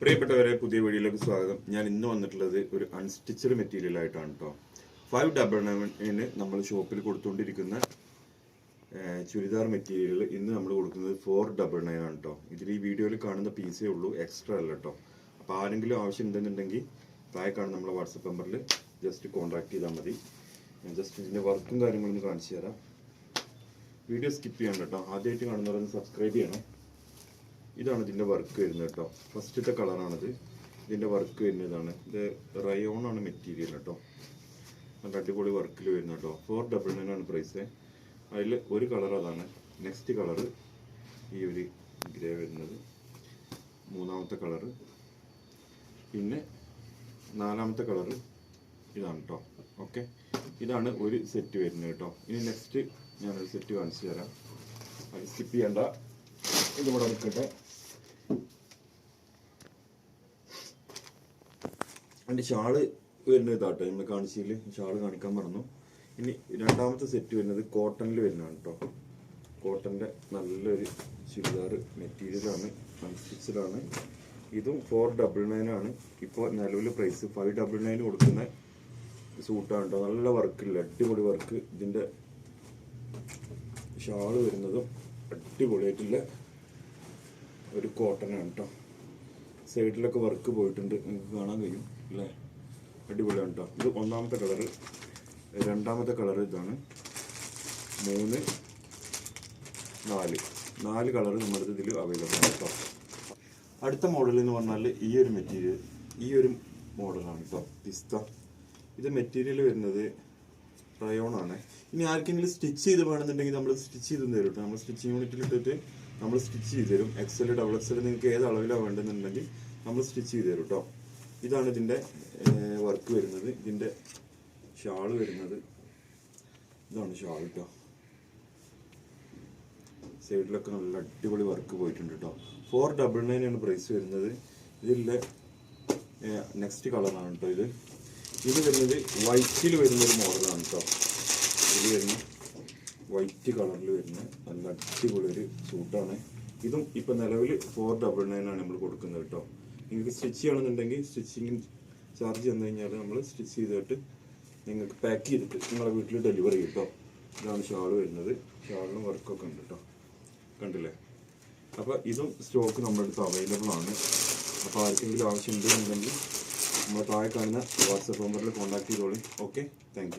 പ്രിയപ്പെട്ടവരെ പുതിയ വീഡിയോയിലേക്ക് സ്വാഗതം. ഞാൻ ഇന്ന് വന്നിട്ടുള്ളത് ഒരു അൺസ്റ്റിച്ചഡ് മെറ്റീരിയൽ ആയിട്ടാണ് കേട്ടോ ഫൈവ് ഡബിൾ നയനിന് നമ്മൾ ഷോപ്പിൽ കൊടുത്തുകൊണ്ടിരിക്കുന്ന ചുരിദാർ മെറ്റീരിയൽ ഇന്ന് നമ്മൾ കൊടുക്കുന്നത് ഫോർ ഡബിൾ നയൻ ആണ് കേട്ടോ ഇതിൽ ഈ വീഡിയോയിൽ കാണുന്ന പീസേ ഉള്ളൂ എക്സ്ട്രാ അല്ല കേട്ടോ അപ്പോൾ ആരെങ്കിലും ആവശ്യം ഉണ്ടെന്നുണ്ടെങ്കിൽ താഴെ കാണുന്ന നമ്മളെ വാട്സപ്പ് നമ്പറിൽ ജസ്റ്റ് കോൺടാക്ട് ചെയ്താൽ മതി. ഞാൻ ജസ്റ്റ് ഇതിന്റെ വർക്കും കാര്യങ്ങളൊന്നും കാണിച്ചു തരാം. വീഡിയോ സ്കിപ്പ് ചെയ്യാൻ കേട്ടോ ആദ്യമായിട്ട് കാണുന്നവരൊന്ന് സബ്സ്ക്രൈബ് ചെയ്യണം. ഇതാണ് ഇതിന്റെ വർക്ക് വരുന്നത് കേട്ടോ. ഫസ്റ്റത്തെ കളറാണിത് ഇതിന്റെ വർക്ക് വരുന്നതാണ്. ഇത് റയോൺ ആണ് മെറ്റീരിയൽ കേട്ടോ. നല്ല അടിപൊളി വർക്കിൽ വരുന്നത് കേട്ടോ. ഫോർ ഡബിൾ നയൻ ആണ് പ്രൈസ് അതിൽ ഒരു കളർ അതാണ്. നെക്സ്റ്റ് കളർ ഈ ഒരു ഗ്രേ വരുന്നത്. മൂന്നാമത്തെ കളർ പിന്നെ നാലാമത്തെ കളർ ഇതാണ് കേട്ടോ. ഓക്കെ ഇതാണ് ഒരു സെറ്റ് വരുന്നത് കേട്ടോ. ഇനി നെക്സ്റ്റ് ഞാനൊരു സെറ്റ് കാണിച്ചു തരാം. അത് സ്കിപ്പ് ചെയ്യണ്ട. ഇതിവിടെ നിൽക്കട്ടെ അതിന്റെ ഷാൾ വരുന്നത് ഇതാട്ടോ നമ്മൾ കാണിച്ചില്ല ഷാൾ കാണിക്കാൻ മറന്നു. ഇനി രണ്ടാമത്തെ സെറ്റ് വരുന്നത് കോട്ടണിൽ വരുന്നതാണ് കേട്ടോ. കോട്ടന്റെ നല്ലൊരു ചുരിദാർ മെറ്റീരിയലാണ് അൺസ്റ്റിച്ചിലാണ് ഇതും ഫോർ ഡബിൾ നയൻ ആണ്. ഇപ്പോൾ നിലവിൽ പ്രൈസ് ഫൈവ് ഡബിൾ നയൻ കൊടുക്കുന്ന സൂട്ടാണ് കേട്ടോ. നല്ല വർക്കില്ല അടിപൊളി വർക്ക് ഇതിന്റെ ഷാൾ വരുന്നതും അടിപൊളിയായിട്ടുള്ള ഒരു കോട്ടൺ ആണ് കേട്ടോ. സൈഡിലൊക്കെ വർക്ക് പോയിട്ടുണ്ട്. നിങ്ങൾക്ക് കാണാൻ കഴിയും അല്ലേ? അടിപൊളിയാണ് കേട്ടോ ഇത് ഒന്നാമത്തെ കളർ രണ്ടാമത്തെ കളർ ഇതാണ്. മൂന്ന് നാല്. നാല് കളർ നമ്മുടെ ഇതിൽ അവൈലബിൾ ആണ് കേട്ടോ അടുത്ത മോഡൽ എന്ന് പറഞ്ഞാൽ ഈ ഒരു മെറ്റീരിയൽ ഈ ഒരു മോഡലാണ് കേട്ടോ പിസ്ത. ഇത് മെറ്റീരിയൽ വരുന്നത് റയോൺ ആണ്. ഇനി ആർക്കെങ്കിലും സ്റ്റിച്ച് ചെയ്ത് വേണമെന്നുണ്ടെങ്കിൽ നമ്മൾ സ്റ്റിച്ച് ചെയ്ത് തരും കേട്ടോ നമ്മൾ സ്റ്റിച്ചിങ് യൂണിറ്റിൽ ഇട്ടിട്ട് നമ്മൾ സ്റ്റിച്ച് ചെയ്ത് തരും. എക്സൽ ഡബിൾ എക്സൽ നിങ്ങൾക്ക് ഏത് അളവിലാണ് വേണ്ടതെന്നുണ്ടെങ്കിൽ നമ്മൾ സ്റ്റിച്ച് ചെയ്ത് തരും കേട്ടോ ഇതാണ് ഇതിന്റെ വർക്ക് വരുന്നത്. ഇതിന്റെ ഷാൾ വരുന്നത്. ഇതാണ് ഷാൾ കേട്ടോ സൈഡിലൊക്കെ നല്ല അടിപൊളി വർക്ക് പോയിട്ടുണ്ട് കേട്ടോ ഫോർ ഡബിൾ നയൻ ആണ് പ്രൈസ് വരുന്നത്. ഇതിലെ നെക്സ്റ്റ് കളറാണ് കേട്ടോ ഇത്. ഇത് വരുന്നത് വൈറ്റിൽ വരുന്ന ഒരു മോഡലാണ് കേട്ടോ ഇത് വരുന്ന വൈറ്റ് കളറിൽ വരുന്ന നല്ല അടിപൊളി ഒരു സൂട്ടാണ്. ഇതും ഇപ്പം നിലവിൽ ഫോർ ഡബിൾ നയൻ ആണ് നമ്മൾ കൊടുക്കുന്നത് കേട്ടോ നിങ്ങൾക്ക് സ്റ്റിച്ച് ചെയ്യണമെന്നുണ്ടെങ്കിൽ സ്റ്റിച്ചിങ്ങിന് ചാർജ് തന്നു കഴിഞ്ഞാൽ നമ്മൾ സ്റ്റിച്ച് ചെയ്തിട്ട് നിങ്ങൾക്ക് പാക്ക് ചെയ്തിട്ട് നിങ്ങളെ വീട്ടിൽ ഡെലിവറി ചെയ്യും കേട്ടോ ഇതാണ് ഷാൾ വരുന്നത്. ഷാളിനും വർക്കൊക്കെ ഉണ്ട് കേട്ടോ കണ്ടില്ലേ? അപ്പോൾ ഇതും സ്റ്റോക്ക് നമ്മുടെ അടുത്ത് അവൈലബിൾ ആണ്. അപ്പോൾ ആർക്കെങ്കിലും ആവശ്യമുണ്ടെന്നുണ്ടെങ്കിൽ നമ്മൾ താഴെ കാണുന്ന വാട്സപ്പ് നമ്പറിൽ കോൺടാക്ട് ചെയ്തോളി. Okay thank